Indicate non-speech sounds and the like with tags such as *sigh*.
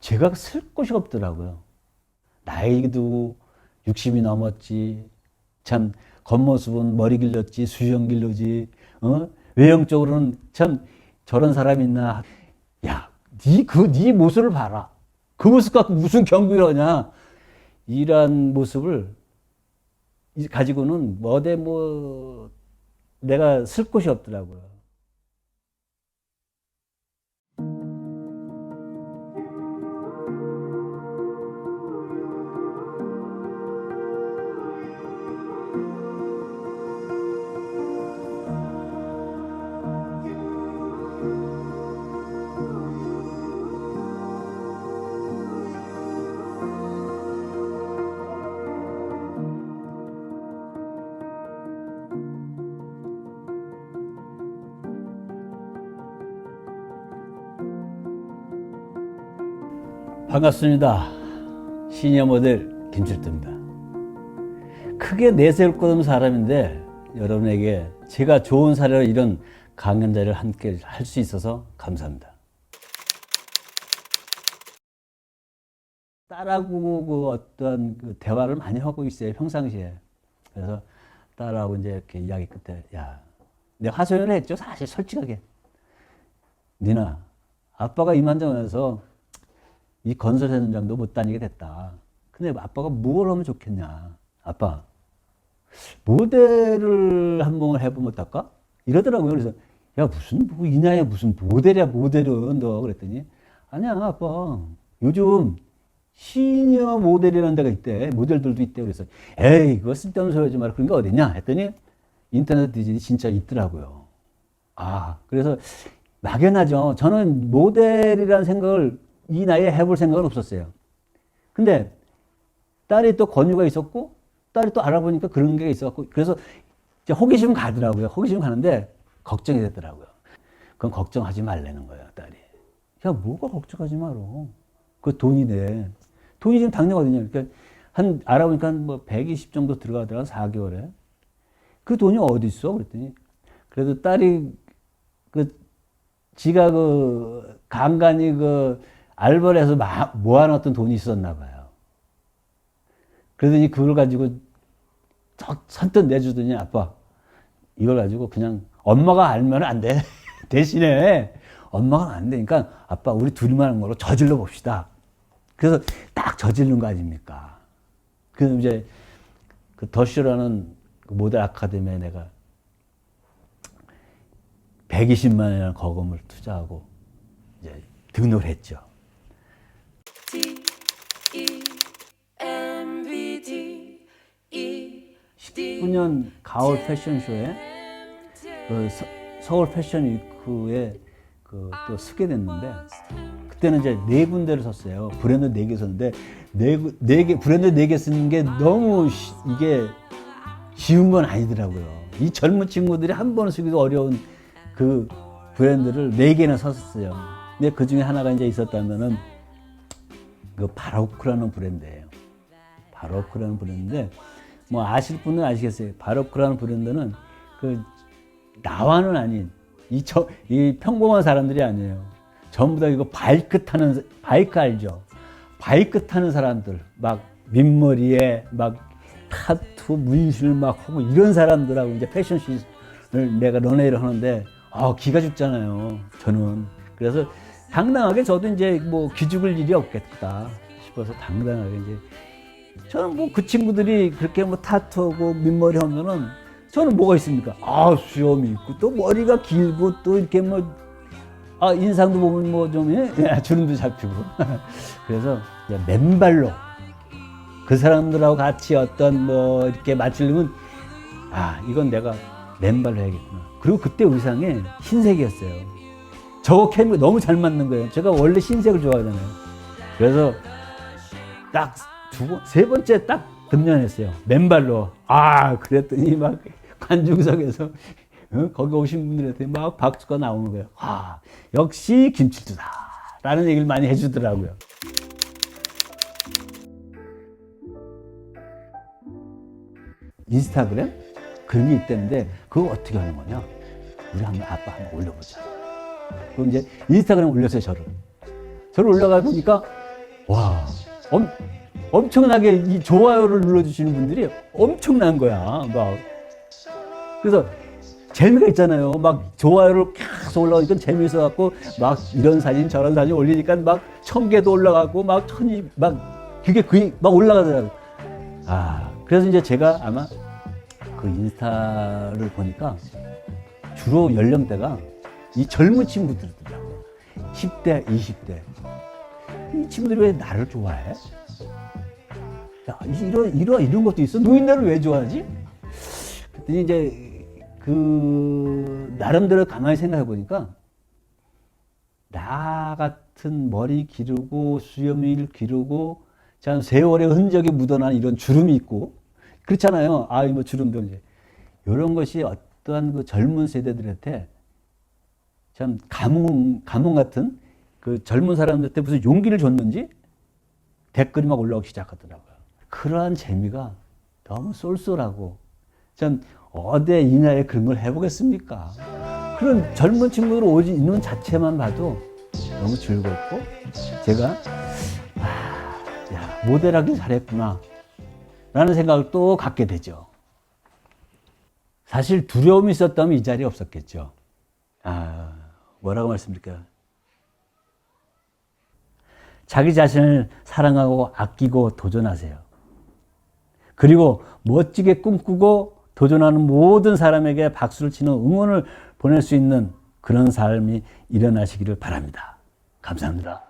제가 쓸 곳이 없더라고요. 나이도 60이 넘었지. 참 겉모습은 머리 길렀지, 수염 길르지. 어? 외형적으로는 참 저런 사람 있나. 야, 네 그네 모습을 봐라. 그 모습 갖고 무슨 경비를 하냐. 이러한 모습을 이- 가지고는 어디 뭐 내가 쓸 곳이 없더라고요. 반갑습니다. 시니어 모델 김칠두입니다. 크게 내세울 것 없는 사람인데 여러분에게 제가 좋은 사례로 이런 강연자를 함께 할 수 있어서 감사합니다. 딸하고 그 어떤 그 대화를 많이 하고 있어요 평상시에. 그래서 딸하고 이제 이렇게 이야기 끝에 야, 내가 하소연을 했죠 사실 솔직하게. 니나 아빠가 이만저만해서 이 건설 현장도 못 다니게 됐다. 근데 아빠가 뭘 하면 좋겠냐. 아빠, 모델을 한번 해보면 어떨까? 이러더라고요. 그래서, 야, 무슨, 뭐, 이 나이에 무슨 모델이야, 모델은 너. 그랬더니, 아니야, 아빠. 요즘 시니어 모델이라는 데가 있대. 모델들도 있대. 그래서, 에이, 그거 쓸데없는 소리 하지 마라. 그런 게 어딨냐? 했더니, 인터넷 디지털이 진짜 있더라고요. 아, 그래서 막연하죠. 저는 모델이라는 생각을 이 나이에 해볼 생각은 없었어요. 근데 딸이 또 권유가 있었고, 딸이 또 알아보니까 그런 게 있었고, 그래서 호기심 가더라고요. 호기심 가는데 걱정이 되더라고요. 그건 걱정하지 말라는 거예요, 딸이. 야, 뭐가 걱정하지 마로. 그 돈이 돼. 돈이 지금 당뇨거든요. 그러니까 한, 알아보니까 한 뭐 120 정도 들어가더라, 4개월에. 그 돈이 어디 있어? 그랬더니, 그래도 딸이 그 지가 그 간간히 그 알바를 해서 마- 모아놨던 돈이 있었나 봐요. 그러더니 그걸 가지고 저- 선뜻 내주더니 아빠 이걸 가지고 그냥 엄마가 알면 안 돼. *laughs* 대신에 엄마가 안 되니까 아빠 우리 둘이만 하는 걸로 저질러 봅시다. 그래서 딱 저지른 거 아닙니까? 그래서 이제 그 더쇼라는 그 모델 아카데미에 내가 120만 원이라는 거금을 투자하고 이제 등록을 했죠. 2010년 가을 패션쇼에 그 서, 서울 패션 위크에 그또 쓰게 됐는데 그때는 이제 네 군데를 썼어요. 브랜드 네 개 썼는데 네개 네 브랜드 네 개 쓰는 게 너무 쉬, 이게 쉬운 건 아니더라고요. 이 젊은 친구들이 한 번 쓰기도 어려운 그 브랜드를 네 개나 썼었어요. 근데 그 중에 하나가 이제 있었다면은 그 바로크라는 브랜드예요. 바로크라는 브랜드인데 뭐 아실 분은 아시겠어요. 바로크라는 브랜드는 그 나와는 아닌 이, 저, 이 평범한 사람들이 아니에요. 전부 다 이거 바이크 타는 바이크 알죠? 바이크 타는 사람들 막 민머리에 막 타투 문신을 막 하고 이런 사람들하고 이제 패션쇼를 내가 런웨이를 하는데 아 기가 죽잖아요. 저는 그래서 당당하게 저도 이제 뭐 기죽을 일이 없겠다 싶어서 당당하게 이제 저는 뭐 그 친구들이 그렇게 뭐 타투하고 민머리 하면은 저는 뭐가 있습니까? 아 수염이 있고 또 머리가 길고 또 이렇게 뭐 아 인상도 보면 뭐좀 예? 주름도 잡히고 *laughs* 그래서 맨발로 그 사람들하고 같이 어떤 뭐 이렇게 맞추려면 아 이건 내가 맨발로 해야겠구나. 그리고 그때 의상에 흰색이었어요. 저거 캠이 너무 잘 맞는 거예요. 제가 원래 흰색을 좋아하잖아요. 그래서 딱 두 번, 세 번째 딱 등장했어요. 맨발로. 아, 그랬더니 막 관중석에서 어? 거기 오신 분들한테 막 박수가 나오는 거예요. 아, 역시 김칠두다. 라는 얘기를 많이 해주더라고요. 인스타그램? 그런 게 있다는데 그거 어떻게 하는 거냐? 우리 한번 아빠 한번 올려보자. 그럼 이제 인스타그램 올렸어요, 저를. 저를 올라가 보니까 와, 엄, 엄청나게 이 좋아요를 눌러주시는 분들이 엄청난 거야. 막. 그래서 재미가 있잖아요. 막 좋아요를 계속 올라오니까 재미있어 갖고 막 이런 사진 저런 사진 올리니까 막 천 개도 올라가고 막 천이 막 그게 그 막 올라가더라고요. 아, 그래서 이제 제가 아마 그 인스타를 보니까 주로 연령대가 이 젊은 친구들이더라고요. 10대, 20대. 이 친구들이 왜 나를 좋아해? 야, 이런, 이런, 이런 것도 있어? 노인네를 왜 좋아하지? 그랬더니 이제 그, 나름대로 가만히 생각해 보니까 나 같은 머리 기르고 수염을 기르고 참 세월의 흔적이 묻어난 이런 주름이 있고 그렇잖아요. 아, 뭐 주름도 이제 이런 것이 어떠한 그 젊은 세대들한테 참 감흥, 감흥 같은 그 젊은 사람들한테 무슨 용기를 줬는지 댓글이 막 올라오기 시작하더라고요. 그러한 재미가 너무 쏠쏠하고 전 어디 이 나이에 그런 걸 해보겠습니까? 그런 젊은 친구들 오지 있는 자체만 봐도 너무 즐겁고 제가 아, 야, 모델하기 잘했구나 라는 생각을 또 갖게 되죠. 사실 두려움이 있었다면 이 자리에 없었겠죠. 아, 뭐라고 말씀드릴까요? 자기 자신을 사랑하고 아끼고 도전하세요. 그리고 멋지게 꿈꾸고 도전하는 모든 사람에게 박수를 치는 응원을 보낼 수 있는 그런 삶이 일어나시기를 바랍니다. 감사합니다.